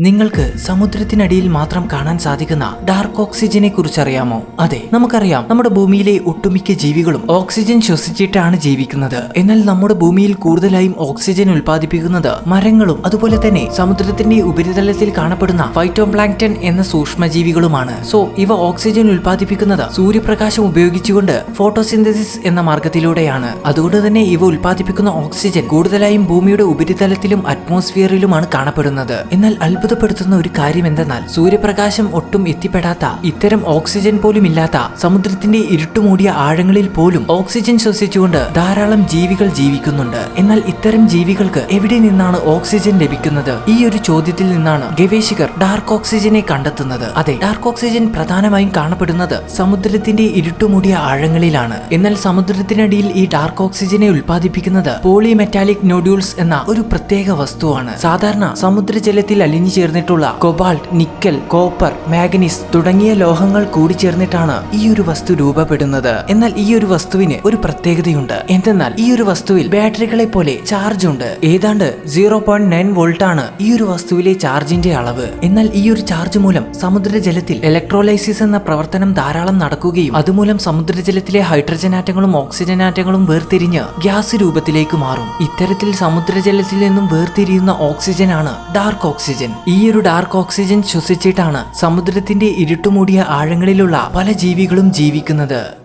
നിങ്ങൾക്ക് സമുദ്രത്തിനടിയിൽ മാത്രം കാണാൻ സാധിക്കുന്ന ഡാർക്ക് ഓക്സിജനെ കുറിച്ചറിയാമോ അതെ നമുക്കറിയാം. നമ്മുടെ ഭൂമിയിലെ ഒട്ടുമിക്ക ജീവികളും ഓക്സിജൻ ശ്വസിച്ചിട്ടാണ് ജീവിക്കുന്നത്. എന്നാൽ നമ്മുടെ ഭൂമിയിൽ കൂടുതലായും ഓക്സിജൻ ഉൽപ്പാദിപ്പിക്കുന്നത് മരങ്ങളും അതുപോലെ തന്നെ സമുദ്രത്തിന്റെ ഉപരിതലത്തിൽ കാണപ്പെടുന്ന ഫൈറ്റോപ്ലാങ്ക്ടൺ എന്ന സൂക്ഷ്മജീവികളുമാണ്. സോ ഇവ ഓക്സിജൻ ഉൽപ്പാദിപ്പിക്കുന്നത് സൂര്യപ്രകാശം ഉപയോഗിച്ചുകൊണ്ട് ഫോട്ടോസിന്തസിസ് എന്ന മാർഗത്തിലൂടെയാണ്. അതുകൊണ്ട് തന്നെ ഇവ ഉൽപ്പാദിപ്പിക്കുന്ന ഓക്സിജൻ കൂടുതലായും ഭൂമിയുടെ ഉപരിതലത്തിലും അറ്റ്മോസ്ഫിയറിലുമാണ് കാണപ്പെടുന്നത്. എന്നാൽ അത്ഭുതപ്പെടുത്തുന്ന ഒരു കാര്യം എന്തെന്നാൽ സൂര്യപ്രകാശം ഒട്ടും എത്തിപ്പെടാത്ത ഇത്തരം ഓക്സിജൻ പോലും ഇല്ലാത്ത സമുദ്രത്തിന്റെ ഇരുട്ടുമൂടിയ ആഴങ്ങളിൽ പോലും ഓക്സിജൻ ശ്വസിച്ചുകൊണ്ട് ധാരാളം ജീവികൾ ജീവിക്കുന്നുണ്ട്. എന്നാൽ ഇത്തരം ജീവികൾക്ക് എവിടെ നിന്നാണ് ഓക്സിജൻ ലഭിക്കുന്നത്? ഈ ഒരു ചോദ്യത്തിൽ നിന്നാണ് ഗവേഷകർ ഡാർക്ക് ഓക്സിജനെ കണ്ടെത്തുന്നത്. അതെ ഡാർക്ക് ഓക്സിജൻ പ്രധാനമായും കാണപ്പെടുന്നത് സമുദ്രത്തിന്റെ ഇരുട്ടുമൂടിയ ആഴങ്ങളിലാണ്. എന്നാൽ സമുദ്രത്തിനടിയിൽ ഈ ഡാർക്ക് ഓക്സിജനെ ഉൽപ്പാദിപ്പിക്കുന്നത് പോളിമെറ്റാലിക് നോഡ്യൂൾസ് എന്ന ഒരു പ്രത്യേക വസ്തുവാണ്. സാധാരണ സമുദ്രജലത്തിൽ അലിഞ്ഞു ചേർന്നിട്ടുള്ള കൊബാൾട്ട് നിക്കൽ കോപ്പർ മാഗ്നീസ് തുടങ്ങിയ ലോഹങ്ങൾ കൂടിച്ചേർന്നിട്ടാണ് ഈ ഒരു വസ്തു രൂപപ്പെടുന്നത്. എന്നാൽ ഈ ഒരു വസ്തുവിന് ഒരു പ്രത്യേകതയുണ്ട്. എന്തെന്നാൽ ഈ ഒരു വസ്തുവിൽ ബാറ്ററികളെ പോലെ ചാർജ് ഉണ്ട്. ഏതാണ്ട് സീറോ പോയിന്റ് നയൻ വോൾട്ട് ആണ് ഈ ഒരു വസ്തുവിലെ ചാർജിന്റെ അളവ്. എന്നാൽ ഈ ഒരു ചാർജ് മൂലം സമുദ്രജലത്തിൽ ഇലക്ട്രോലൈസിസ് എന്ന പ്രവർത്തനം ധാരാളം നടക്കുകയും അതുമൂലം സമുദ്രജലത്തിലെ ഹൈഡ്രജൻ ആറ്റങ്ങളും ഓക്സിജൻ ആറ്റങ്ങളും വേർതിരിഞ്ഞ് ഗ്യാസ് രൂപത്തിലേക്ക് മാറും. ഇത്തരത്തിൽ സമുദ്രജലത്തിൽ നിന്നും വേർതിരിയുന്ന ഓക്സിജൻ ആണ് ഡാർക്ക് ഓക്സിജൻ. ഈ ഒരു ഡാർക്ക് ഓക്സിജൻ ശ്വസിച്ചിട്ടാണ് സമുദ്രത്തിന്റെ ഇരുട്ടുമൂടിയ ആഴങ്ങളിലുള്ള പല ജീവികളും ജീവിക്കുന്നത്.